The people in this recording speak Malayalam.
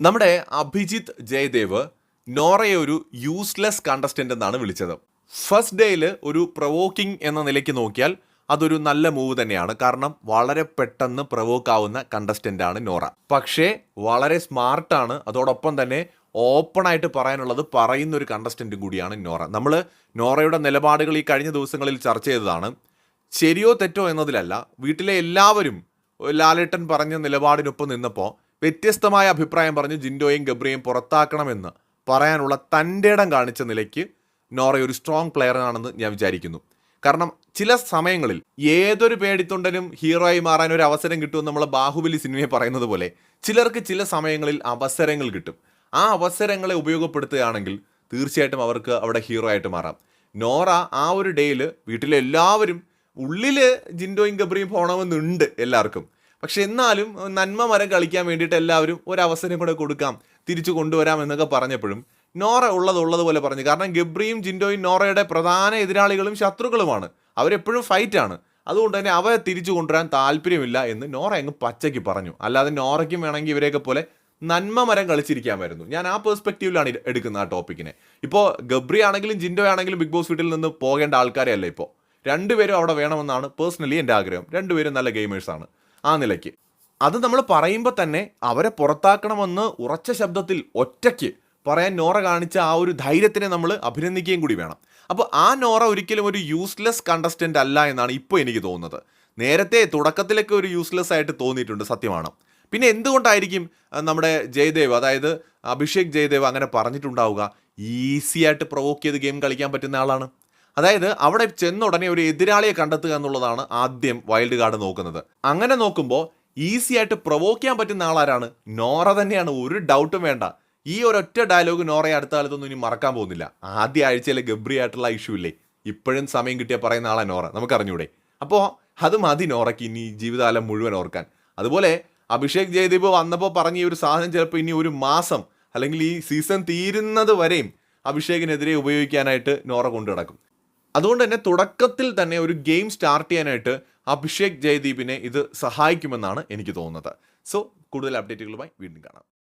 നമ്മുടെ അഭിജിത്ത് ജയദേവ് നോറയെ ഒരു യൂസ്ലെസ് കണ്ടസ്റ്റന്റ് എന്നാണ് വിളിച്ചത്. ഫസ്റ്റ് ഡേയിൽ ഒരു പ്രവോക്കിംഗ് എന്ന നിലയ്ക്ക് നോക്കിയാൽ അതൊരു നല്ല മൂവ് തന്നെയാണ്. കാരണം വളരെ പെട്ടെന്ന് പ്രവോക്ക് ആവുന്ന കണ്ടസ്റ്റന്റ് ആണ് നോറ. പക്ഷേ വളരെ സ്മാർട്ടാണ് അതോടൊപ്പം തന്നെ ഓപ്പൺ ആയിട്ട് പറയാനുള്ളത് പറയുന്ന ഒരു കണ്ടസ്റ്റന്റും കൂടിയാണ് നോറ. നമ്മൾ നോറയുടെ നിലപാടുകൾ ഈ കഴിഞ്ഞ ദിവസങ്ങളിൽ ചർച്ച ചെയ്തതാണ്. ശരിയോ തെറ്റോ എന്നതിലല്ല. വീട്ടിലെ എല്ലാവരും ലാലേട്ടൻ പറഞ്ഞ നിലപാടിനൊപ്പം നിന്നപ്പോൾ വ്യത്യസ്തമായ അഭിപ്രായം പറഞ്ഞ് ജിൻഡോയും ഗബ്രിയും പുറത്താക്കണമെന്ന് പറയാനുള്ള തന്റെ ഇടം കാണിച്ച നിലയ്ക്ക് നോറ ഒരു സ്ട്രോങ് പ്ലെയർ ആണെന്ന് ഞാൻ വിചാരിക്കുന്നു. കാരണം ചില സമയങ്ങളിൽ ഏതൊരു പേടിത്തൊണ്ടനും ഹീറോയായി മാറാൻ ഒരു അവസരം കിട്ടുമെന്ന് നമ്മൾ ബാഹുബലി സിനിമയെ പറയുന്നത് പോലെ ചിലർക്ക് ചില സമയങ്ങളിൽ അവസരങ്ങൾ കിട്ടും. ആ അവസരങ്ങളെ ഉപയോഗപ്പെടുത്തുകയാണെങ്കിൽ തീർച്ചയായിട്ടും അവർക്ക് അവിടെ ഹീറോ ആയിട്ട് മാറാം. നോറ ആ ഒരു ഡേയിൽ വീട്ടിലെ എല്ലാവരും ഉള്ളിൽ ജിൻഡോയും ഗബ്രിയും പോകണമെന്നുണ്ട് എല്ലാവർക്കും. പക്ഷെ എന്നാലും നന്മ മരം കളിക്കാൻ വേണ്ടിയിട്ട് എല്ലാവരും ഒരവസരം കൂടെ കൊടുക്കാം. തിരിച്ചു കൊണ്ടുവരാം എന്നൊക്കെ പറഞ്ഞപ്പോഴും നോറ ഉള്ളത് ഉള്ളതുപോലെ പറഞ്ഞു. കാരണം ഗബ്രിയും ജിൻഡോയും നോറയുടെ പ്രധാന എതിരാളികളും ശത്രുക്കളുമാണ്. അവരെപ്പോഴും ഫൈറ്റാണ് അതുകൊണ്ട് തന്നെ അവരെ തിരിച്ചു കൊണ്ടുവരാൻ താല്പര്യമില്ല എന്ന് നോറ അങ്ങ് പച്ചയ്ക്ക് പറഞ്ഞു. അല്ലാതെ നോറയ്ക്കും വേണമെങ്കിൽ ഇവരെയൊക്കെ പോലെ നന്മ മരം കളിച്ചിരിക്കാമായിരുന്നു. ഞാൻ ആ പെർസ്പെക്റ്റീവിലാണ് എടുക്കുന്ന ആ ടോപ്പിക്കിനെ ഇപ്പോൾ ഗബ്രി ആണെങ്കിലും ജിൻഡോ ആണെങ്കിലും ബിഗ് ബോസ് വീട്ടിൽ നിന്ന് പോകേണ്ട ആൾക്കാരെ അല്ല ഇപ്പോൾ രണ്ടുപേരും അവിടെ വേണമെന്നാണ് പേഴ്സണലി എന്റെ ആഗ്രഹം. രണ്ടുപേരും നല്ല ഗെയിമേഴ്സാണ് ആ നിലയ്ക്ക്. അത് നമ്മൾ പറയുമ്പോൾ തന്നെ അവരെ പുറത്താക്കണമെന്ന് ഉറച്ച ശബ്ദത്തിൽ ഒറ്റയ്ക്ക് പറയാൻ നോറ കാണിച്ച ആ ഒരു ധൈര്യത്തിനെ നമ്മൾ അഭിനന്ദിക്കുകയും കൂടി വേണം. അപ്പോൾ ആ നോറ ഒരിക്കലും ഒരു യൂസ്ലെസ് കണ്ടസ്റ്റന്റ് അല്ല എന്നാണ് ഇപ്പോൾ എനിക്ക് തോന്നുന്നത്. നേരത്തെ തുടക്കത്തിലൊക്കെ ഒരു യൂസ്ലെസ് ആയിട്ട് തോന്നിയിട്ടുണ്ട് സത്യമാണ്. പിന്നെ എന്തുകൊണ്ടായിരിക്കും നമ്മുടെ ജയദേവ് അതായത് അഭിഷേക് ജയദേവ് അങ്ങനെ പറഞ്ഞിട്ടുണ്ടാവുക? ഈസി ആയിട്ട് പ്രൊവോക്ക് ചെയ്ത് ഗെയിം കളിക്കാൻ പറ്റുന്ന ആളാണ്. അതായത് അവിടെ ചെന്ന ഉടനെ ഒരു എതിരാളിയെ കണ്ടെത്തുക എന്നുള്ളതാണ് ആദ്യം വൈൽഡ് കാർഡ് നോക്കുന്നത്. അങ്ങനെ നോക്കുമ്പോൾ ഈസി ആയിട്ട് പ്രൊവോക്ക് ചെയ്യാൻ പറ്റുന്ന ആളാരാണ്? നോറ തന്നെയാണ്. ഒരു ഡൗട്ടും വേണ്ട. ഈ ഒരൊറ്റ ഡയലോഗ് നോറയെ അടുത്ത കാലത്തൊന്നും ഇനി മറക്കാൻ പോകുന്നില്ല. ആദ്യ ആഴ്ചയിലെ ഗബ്രി ആയിട്ടുള്ള ഇഷ്യൂ ഇല്ലേ? ഇപ്പോഴും സമയം കിട്ടിയ പറയുന്ന ആളാണ് നോറ. നമുക്കറിഞ്ഞൂടെ. അപ്പോൾ അത് മതി നോറയ്ക്ക് ഇനി ജീവിതകാലം മുഴുവൻ ഓർക്കാൻ. അതുപോലെ അഭിഷേക് ജയദീപ് വന്നപ്പോൾ പറഞ്ഞ ഈ ഒരു സാധനം ചിലപ്പോൾ ഇനി ഒരു മാസം അല്ലെങ്കിൽ ഈ സീസൺ തീരുന്നത് വരെയും അഭിഷേകിനെതിരെ ഉപയോഗിക്കാനായിട്ട് നോറ കൊണ്ടു നടക്കും അതുകൊണ്ട് തന്നെ തുടക്കത്തിൽ തന്നെ ഒരു ഗെയിം സ്റ്റാർട്ട് ചെയ്യാനായിട്ട് അഭിഷേക് ജയദീപിനെ ഇത് സഹായിക്കുമെന്നാണ് എനിക്ക് തോന്നുന്നത്. സോ കൂടുതൽ അപ്ഡേറ്റുകളുമായി വീണ്ടും കാണാം.